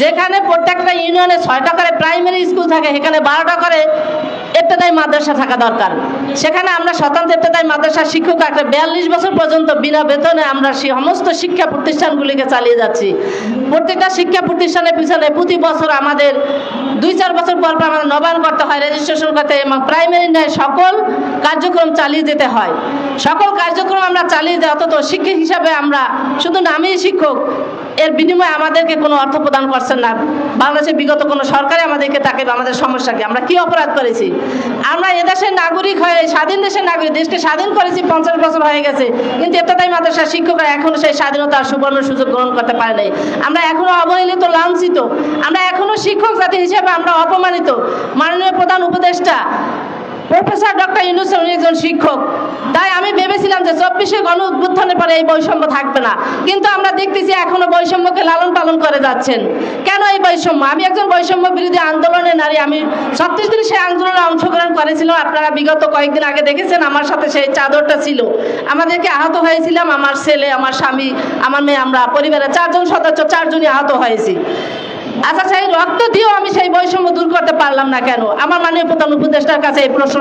যেখানে প্রত্যেকটা ইউনিয়নে ছয়টা করে প্রাইমারি স্কুল থাকে, সেখানে বারোটা করে ইবতেদায়ী মাদ্রাসা থাকা দরকার। সেখানে আমরা স্বতন্ত্র ইবতেদায়ী মাদ্রাসার শিক্ষক একটা বিয়াল্লিশ বছর পর্যন্ত বিনা বেতনে আমরা সেই সমস্ত শিক্ষা প্রতিষ্ঠানগুলিকে চালিয়ে যাচ্ছি। প্রত্যেকটা শিক্ষা প্রতিষ্ঠানের পিছনে প্রতি বছর আমাদের দুই চার বছর পর পর আমাদের নবায়ন করতে হয় রেজিস্ট্রেশন করতে এবং প্রাইমারি নেয় সকল কার্যক্রম চালিয়ে যেতে হয়। সকল কার্যক্রম আমরা চালিয়ে যাই অত শিক্ষক হিসাবে আমরা শুধু নামেই শিক্ষক এর বিনিময়ে আমাদেরকে কোনো অর্থ প্রদান করছেন না। বাংলাদেশের বিগত কোনো সরকারে আমাদেরকে তাকে আমাদের সমস্যা কি? আমরা কি অপরাধ করেছি? আমরা এদেশের নাগরিক হয়ে, স্বাধীন দেশের নাগরিক, দেশকে স্বাধীন করেছি, পঞ্চাশ বছর হয়ে গেছে। কিন্তু এতটাই মাদ্রাসার শিক্ষকরা এখনও সেই স্বাধীনতার সুবর্ণ সুযোগ গ্রহণ করতে পারে নাই। আমরা এখনও অবহেলিত, লাঞ্ছিত। আমরা এখনও শিক্ষক জাতি হিসেবে আমরা অপমানিত। মাননীয় প্রধান উপদেষ্টা, প্রফেসর ডক্টর ইউনুস উনি একজন শিক্ষক। তাই আমি চব্বিশে গণ উদ্বোধনের পরে এই বৈষম্য থাকবে না। কিন্তু আমরা দেখতেছি এখনও বৈষম্যকে লালন পালন করে যাচ্ছেন। কেন এই বৈষম্য? আমি একজন বৈষম্য বিরোধী আন্দোলনের নারী। আমি ছত্রিশ দিন সেই আন্দোলনে অংশগ্রহণ করেছিলাম। আপনারা বিগত কয়েকদিন আগে দেখেছেন আমার সাথে সেই চাদরটা ছিল। আমাদেরকে আহত হয়েছিলাম আমার ছেলে, আমার স্বামী, আমার মেয়ে, আমরা পরিবারের চারজন সদস্য, চারজনই আহত হয়েছি। আচ্ছা সেই রক্ত দিয়েও আমি সেই বৈষম্য দূর করতে পারলাম না কেন? আমার মাননীয় প্রধান উপদেষ্টার কাছে এই প্রশ্ন